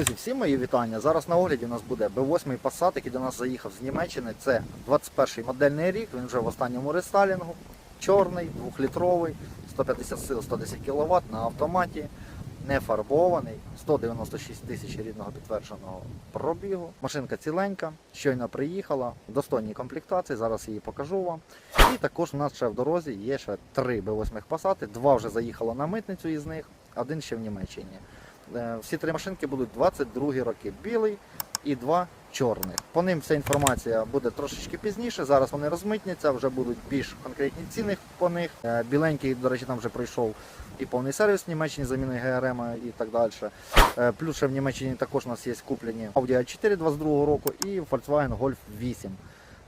Друзі, всі мої вітання. Зараз на огляді у нас буде B8 Passat, який до нас заїхав з Німеччини. Це 21-й модельний рік, він вже в останньому рестайлінгу. Чорний, 2-літровий, 150 сил, 110 кВт на автоматі, не фарбований, 196 тисяч рідного підтвердженого пробігу. Машинка ціленька, щойно приїхала, в достойній комплектації, зараз її покажу вам. І також у нас ще в дорозі є ще три B8 Passat, два вже заїхало на митницю із них, один ще в Німеччині. Е, Всі три машинки будуть 22 роки. Білий і два чорних. По ним вся інформація буде трошечки пізніше. Зараз вони розмитняться, вже будуть більш конкретні ціни по них. Е, Біленький, до речі, там вже пройшов і повний сервіс в Німеччині, заміни ГРМ і так далі. Е, Плюс ще в Німеччині також у нас є куплені Audi A4 22 року і Volkswagen Golf 8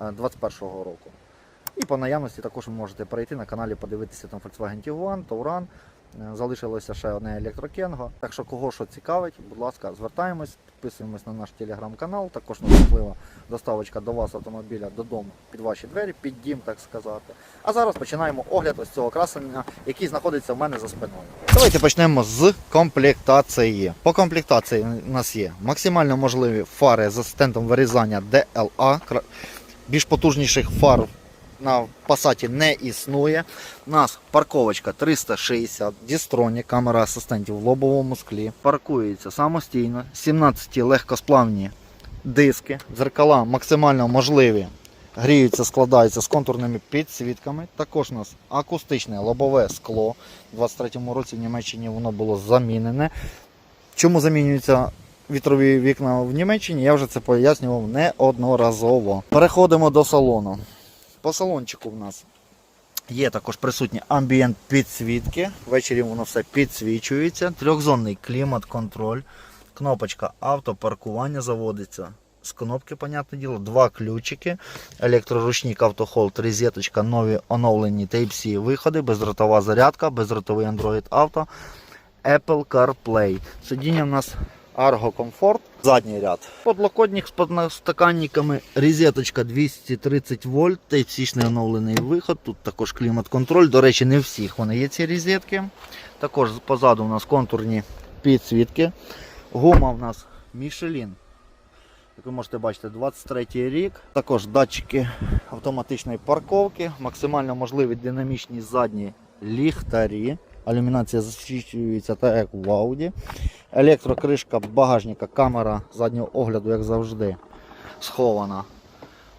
е, 21 року. І по наявності також ви можете перейти на каналі, подивитися там Volkswagen Tiguan, Touran. Е, Залишилося ще одне електрокенго. Так що кого що цікавить, будь ласка, звертаємось, підписуємось на наш телеграм-канал. Також можлива доставочка до вас автомобіля додому під ваші двері, під дім, так сказати. А зараз починаємо огляд ось цього красення, який знаходиться в мене за спиною. Давайте почнемо з комплектації. По комплектації у нас є максимально можливі фари з асистентом вирізання DLA. Більш потужніших фар на Passat не існує. У нас парковочка 360, дістроні, камера асистентів в лобовому склі. Паркується самостійно, 17 легкосплавні диски, дзеркала максимально можливі. Гріються, складаються з контурними підсвітками. Також у нас акустичне лобове скло. У 23-му році в Німеччині воно було замінене. Чому замінюються вітрові вікна в Німеччині? Я вже це пояснював неодноразово. Переходимо до салону. По салончику в нас є також присутні амбієнт підсвітки. Ввечері воно все підсвічується. Трьохзонний клімат-контроль. Кнопочка автопаркування заводиться. З кнопки, понятне діло, два ключики, електроручник, автохолд, розеточка, нові оновлені Type-C виходи, бездротова зарядка, бездротовий Android Auto, Apple CarPlay. Сидіння в нас Comfort, задній ряд. Подлокотник з подстаканниками, розеточка 230 вольт, Type-C оновлений виход. Тут також клімат-контроль. До речі, не всіх вони є ці розетки. Також позаду у нас контурні підсвітки. Гума в нас Michelin. Як ви можете бачити, 23 рік. Також датчики автоматичної парковки, максимально можливі динамічні задні ліхтарі. Алюмінація засвічується так, як в Audi. Електрокришка багажника, камера заднього огляду, як завжди, схована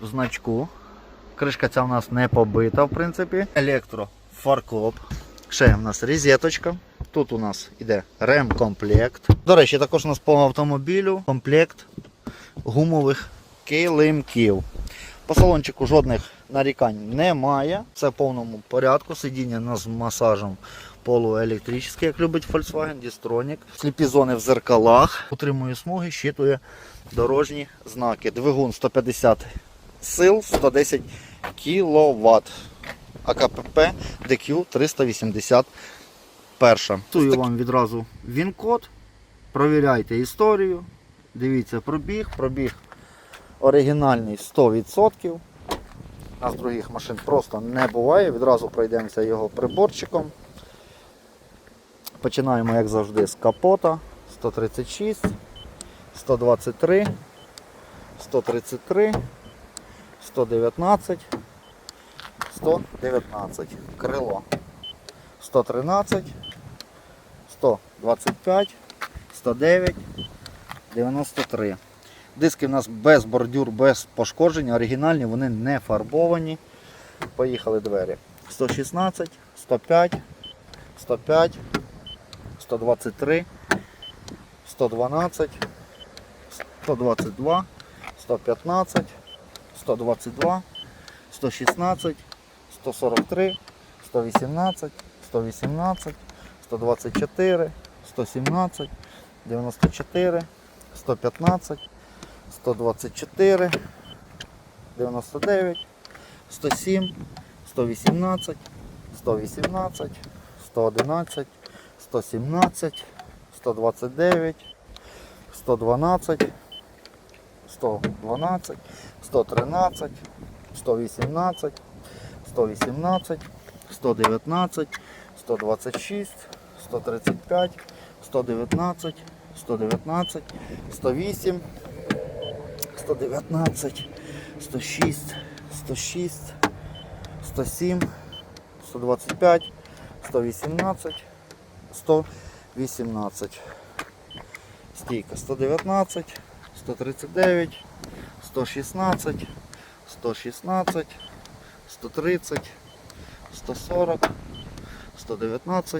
в значку. Кришка ця у нас не побита, в принципі. Електрофаркоп. Ще в нас розеточка. Тут у нас іде ремкомплект. До речі, також у нас по автомобілю комплект гумових килимків. По салончику жодних нарікань немає. Все в повному порядку. Сидіння у нас з масажем полуелектричне, як любить Volkswagen, Distronic. Сліпі зони в зеркалах. Утримує смуги, щитує дорожні знаки. Двигун 150 сил, 110 кВт. АКПП DQ 381. Тую вам відразу він-код. Провіряйте історію. Дивіться пробіг. Пробіг оригінальний 100%. У нас других машин просто не буває. Відразу пройдемося його приборчиком. Починаємо, як завжди, з капота. 136, 123, 133, 119, 119. Крило. 113, 125, 109, 93. Диски в нас без бордюр, без пошкоджень, оригінальні, вони не фарбовані. Поїхали двері. 116, 105, 105, 123, 112, 122, 115, 122, 116, 143, 118, 118, 124, 117, 94, 115, 124, 99, 107, 118, 118, 111, 117, 129, 112, 112, 113, 118, 118, 119, 126, 135, 119, 119, 108, 119, 106, 106, 107, 125, 118, 118. Стійка 119, 139, 116, 116, 130, 140, 119,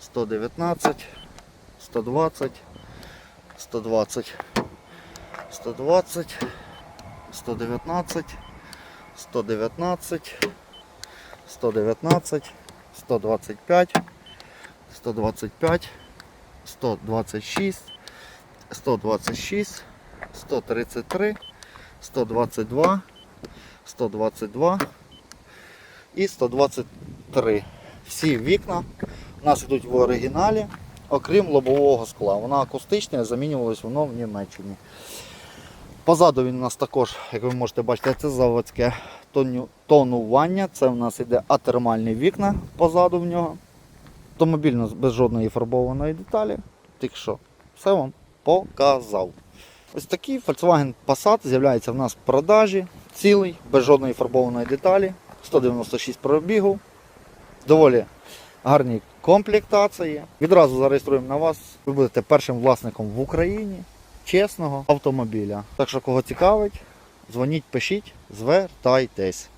119, 120, 120, 120, 119, 119, 119, 125, 125, 126, 126, 133, 122, 122 і 123. Всі вікна у нас йдуть в оригіналі, окрім лобового скла. Вона акустична, замінювалась воно в Німеччині. Позаду він у нас також, як ви можете бачити, це заводське тонування. Це в нас іде атермальні вікна позаду в нього. Автомобіль без жодної фарбованої деталі. Тільки що все вам показав. Ось такий Volkswagen Passat з'являється в нас в продажі, цілий, без жодної фарбованої деталі, 196 пробігу, доволі гарні комплектації. Відразу зареєструємо на вас. Ви будете першим власником в Україні чесного автомобіля. Так що кого цікавить, дзвоніть, пишіть, звертайтесь.